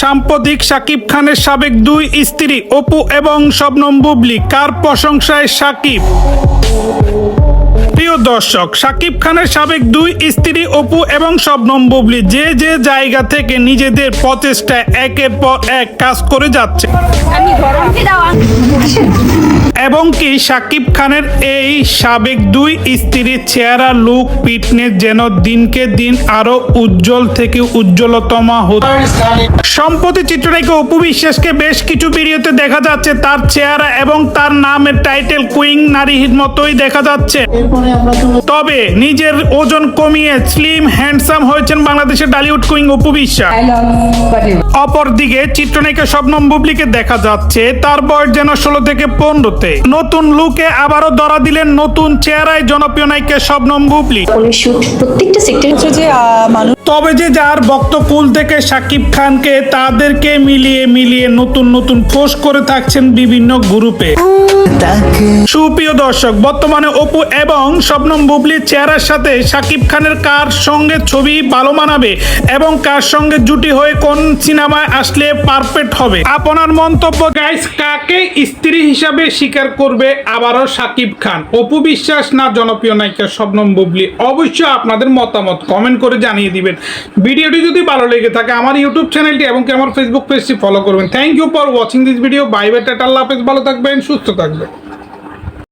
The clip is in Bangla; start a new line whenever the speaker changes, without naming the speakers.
সাম্প্রতিক সাকিব খানের সাবেক দুই স্ত্রী অপু এবং শবনম বুবলি, কার প্রশংসায় সাকিব? প্রিয় দর্শক, সাকিব খানের সাবেক দুই স্ত্রী অপু এবং শবনম বুবলি যে যে জায়গা থেকে নিজেদের প্রচেষ্টায় একের পর এক কাজ করে যাচ্ছে। এবং কি? সাকিব খানের এই সাবেক দুই স্ত্রীর চেহারা লুক ফিটনেস যেন দিনকে দিন আরও উজ্জ্বল থেকে উজ্জ্বলতম হতো সম্প্রতি চিত্রনায়িকা অপু বিশ্বাসকে বেশ কিছু ভিডিওতে দেখা যাচ্ছে। তার চেহারা এবং তার নামের টাইটেল কুইং নারীর মতোই দেখা যাচ্ছে। তবে নিজের ওজন কমিয়ে স্লিম হ্যান্ডসাম হয়েছেন বাংলাদেশের ডালিউড কুইং অপু বিশ্বাস। অপরদিকে চিত্রনায়িকা শবনম বুবলিকে দেখা যাচ্ছে। তার বয়স যেন ষোলো থেকে পনেরোতে। নতুন লুকে আবারও ধরা দিলেন নতুন চেহারায় জনপ্রিয় নায়িকা শবনম বুবলি
প্রত্যেকটা সেক্টর
হচ্ছে যে মানুষ
তবে যে যার বক্তকুল থেকে সাকিব খানকে তাদেরকে মিলিয়ে মিলিয়ে নতুন নতুন পোস্ট করে থাকছেন বিভিন্ন গ্রুপে। সুপ্রিয় দর্শক বর্তমানে অপু এবং শবনম বুবলির চেহারার সাথে সাকিব খানের কার সঙ্গে ছবি ভালো মানাবে এবং কার সঙ্গে জুটি হয়ে কোন সিনেমায় আসলে পারফেক্ট হবে? আপনার মন্তব্য গাইস কাকে স্ত্রী হিসাবে স্বীকার করবে আবারও সাকিব খান। অপু বিশ্বাস না জনপ্রিয় নায়িকা শবনম বুবলি? অবশ্যই আপনাদের মতামত কমেন্ট করে জানিয়ে দিবেন। ভিডিওটি যদি ভালো লেগে থাকে আমার ইউটিউব চ্যানেলটি এবং আমার ফেসবুক পেজটি ফলো করবেন। Thank you for watching this video bye bye tata, আল্লাহ হাফেজ। ভালো থাকবেন, সুস্থ থাকবেন।